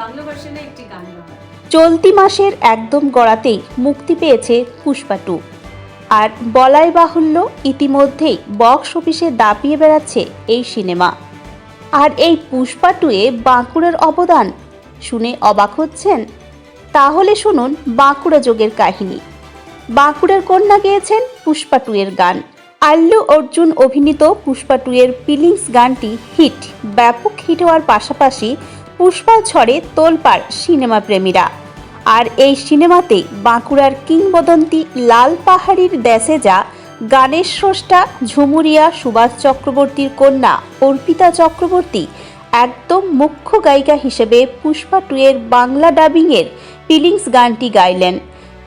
বাংলা একটি গান চলতি মাসের একদম গড়াতেই মুক্তি পেয়েছে পুষ্পা টু। আর বলাই বাহুল্য, ইতিমধ্যেই বক্স অফিসে দাপিয়ে বেড়াচ্ছে এই সিনেমা। আর এই পুষ্পা টুয়ে বাঁকুড়ার অবদান শুনে অবাক হচ্ছেন? তাহলে শুনুন বাঁকুড়া যোগের কাহিনী। বাঁকুড়ার কন্যা গেয়েছেন পুষ্পা টু এর গান। আল্লু অর্জুন অভিনীত পুষ্পা টু এর ফিলিংস গানটি হিট, ব্যাপক হিট হওয়ার পাশাপাশি পুষ্পা ঝড়ে তোলপাড় সিনেমা প্রেমীরা। আর এই সিনেমাতে বাঁকুড়ার কিংবদন্তি লাল পাহাড়ির যা গানের স্রষ্টা ঝুমুরিয়া সুভাষ চক্রবর্তীর কন্যা অর্পিতা চক্রবর্তী একদম মুখ্য গায়িকা হিসেবে পুষ্পা টু এর বাংলা ডাবিংয়ের ফিলিংস গানটি গাইলেন।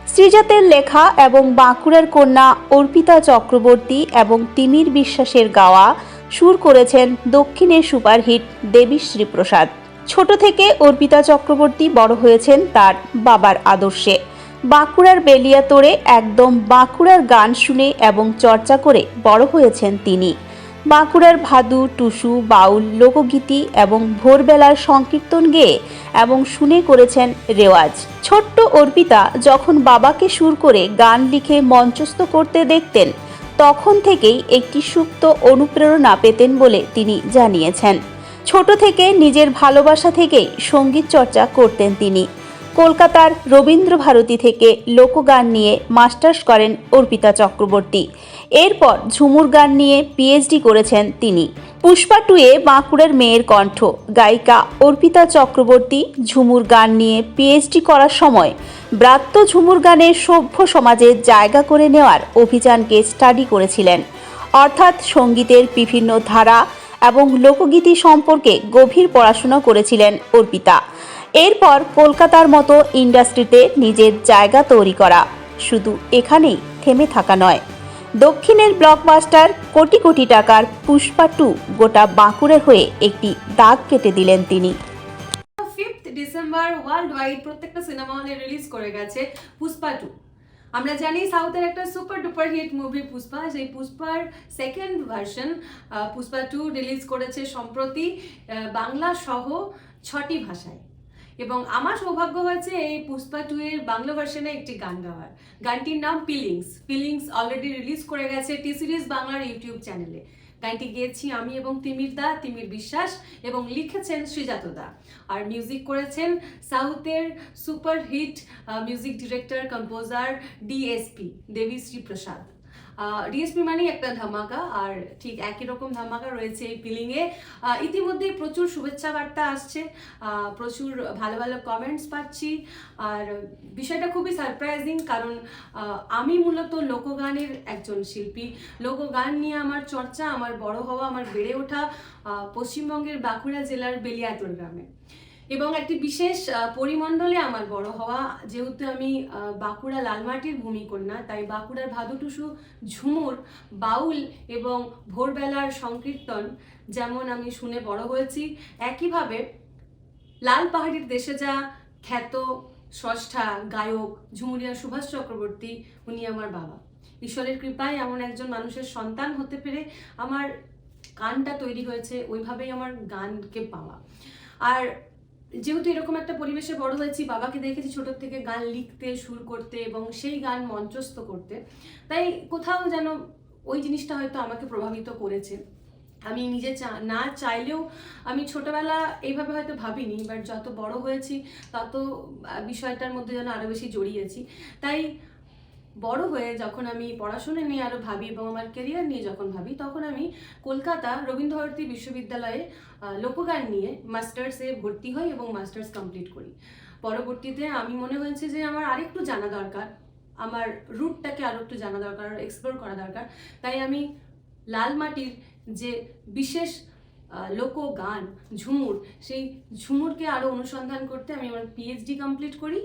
শ্রীজাতের লেখা এবং বাঁকুড়ার কন্যা অর্পিতা চক্রবর্তী এবং তিমির বিশ্বাসের গাওয়া সুর করেছেন দক্ষিণের সুপারহিট দেবীশ্রী প্রসাদ ছোট থেকে অর্পিতা চক্রবর্তী বড় হয়েছেন তার বাবার আদর্শে। বাঁকুড়ার বেলিয়া বেলিয়াতোড়ে একদম বাঁকুড়ার গান শুনে এবং চর্চা করে বড় হয়েছেন তিনি। বাঁকুড়ার ভাদু, টুসু, বাউল, লোকগীতি এবং ভোরবেলার সংকীর্তন গেয়ে এবং শুনে করেছেন রেওয়াজ। ছোট্ট অর্পিতা যখন বাবাকে সুর করে গান লিখে মঞ্চস্থ করতে দেখতেন, তখন থেকেই একটি সুপ্ত অনুপ্রেরণা পেতেন বলে তিনি জানিয়েছেন। ছোট থেকে নিজের ভালোবাসা থেকেই সংগীত চর্চা করতেন তিনি। কলকাতার রবীন্দ্র ভারতী থেকে লোকগান নিয়ে মাস্টার্স করেন অর্পিতা চক্রবর্তী। এরপর ঝুমুর গান নিয়ে পিএইচডি করেছেন তিনি। পুষ্পা টুয়ে বাঁকুড়ার মেয়ের কণ্ঠ। গায়িকা অর্পিতা চক্রবর্তী ঝুমুর গান নিয়ে পিএইচডি করার সময় ব্রাত্য ঝুমুর গানে সভ্য সমাজে জায়গা করে নেওয়ার অভিযানকে স্টাডি করেছিলেন। অর্থাৎ সঙ্গীতের বিভিন্ন ধারা এবং লোকগীতি সম্পর্কে গভীর পড়াশোনা করেছিলেন অর্পিতা। এরপর কলকাতার মতো ইন্ডাস্ট্রিতে নিজের জায়গা তৈরি করা। শুধু এখানেই থেমে থাকা নয়। দক্ষিণের ব্লকবাস্টার কোটি কোটি টাকার পুষ্পা টু গোটা বাঁকুড়ের হয়ে একটি দাগ কেটে দিলেন তিনি। ডিসেম্বর ওয়ার্ল্ড ওয়াইড প্রত্যেকটা সিনেমা হলে রিলিজ করে গেছে পুষ্পা টু। আমরা জানি সাউথের একটা super duper hit movie Pushpa সেই পুষ্পার second version Pushpa two release করেছে সম্প্রতি বাংলা সহ ছটি ভাষায়। এবং আমার সৌভাগ্য হয়েছে এই পুষ্পা টু এর বাংলা ভার্সনে একটি গান গাওয়ার। গানটির নাম ফিলিংস ফিলিংস অলরেডি রিলিজ করে গেছে টি সিরিজ বাংলার ইউটিউব চ্যানেলে গানটি গেয়েছি আমি এবং তিমির দা, তিমির বিশ্বাস এবং লিখেছেন শ্রীজাত দা আর মিউজিক করেছেন সাউথের super hit music director composer DSP Devi Prasad DSP মানে একটা ধামাকা, আর ঠিক একই রকম ধামাকা রয়েছে এই ফিলিংয়ে ইতিমধ্যে প্রচুর শুভেচ্ছা বার্তা আসছে প্রচুর ভালো ভালো কমেন্টস পাচ্ছি, আর বিষয়টা খুবই সারপ্রাইজিং কারণ আমি মূলত লোকগানের একজন শিল্পী। লোকগান নিয়ে আমার চর্চা, আমার বড় হওয়া, আমার বেড়ে ওঠা পশ্চিমবঙ্গের বাঁকুড়া জেলার বেলিয়াতোর গ্রামে। এবং একটি বিশেষ পরিমণ্ডলে আমার বড় হওয়া, যেহেতু আমি বাঁকুড়া লালমাটির ভূমিকন্যা, তাই বাঁকুড়ার ভাদুটুসু ঝুমুর, বাউল এবং ভোরবেলার সংকীর্তন যেমন আমি শুনে বড় হয়েছি, একইভাবে লাল পাহাড়ির দেশে যা খ্যাত স্রষ্টা গায়ক ঝুমুরিয়া সুভাষ চক্রবর্তী, উনি আমার বাবা। ঈশ্বরের কৃপায় এমন একজন মানুষের সন্তান হতে পেরে আমার গানটা তৈরি হয়েছে, ওইভাবেই আমার গানকে পাওয়া। আর যেহেতু এরকম একটা পরিবেশে বড় হয়েছি, বাবাকে দেখেছি ছোটোর থেকে গান লিখতে, সুর করতে এবং সেই গান মঞ্চস্থ করতে। তাই কোথাও যেন ওই জিনিসটা হয়তো আমাকে প্রভাবিত করেছে। আমি নিজে চা, না চাইলেও আমি ছোটবেলা এইভাবে হয়তো ভাবিনি বাট যত বড় হয়েছি, তত বিষয়টার মধ্যে যেন আরও বেশি জড়িয়েছি। তাই বড় হয়ে যখন আমি পড়াশোনা নিয়ে আরও ভাবি এবং আমার কেরিয়ার নিয়ে যখন ভাবি, তখন আমি কলকাতা রবীন্দ্রভারতী বিশ্ববিদ্যালয়ে লোকগান নিয়ে মাস্টার্সে ভর্তি হই এবং মাস্টার্স কমপ্লিট করি। পরবর্তীতে আমি মনে হয়েছে যে আমার আরেকটু জানা দরকার, আমার রুটটাকে আরও একটু জানা দরকার আরও এক্সপ্লোর করা দরকার। তাই আমি লাল মাটির যে বিশেষ লোকগান, ঝুমুর, সেই ঝুমুরকে আরও অনুসন্ধান করতে আমি আমার পিএইচডি কমপ্লিট করি।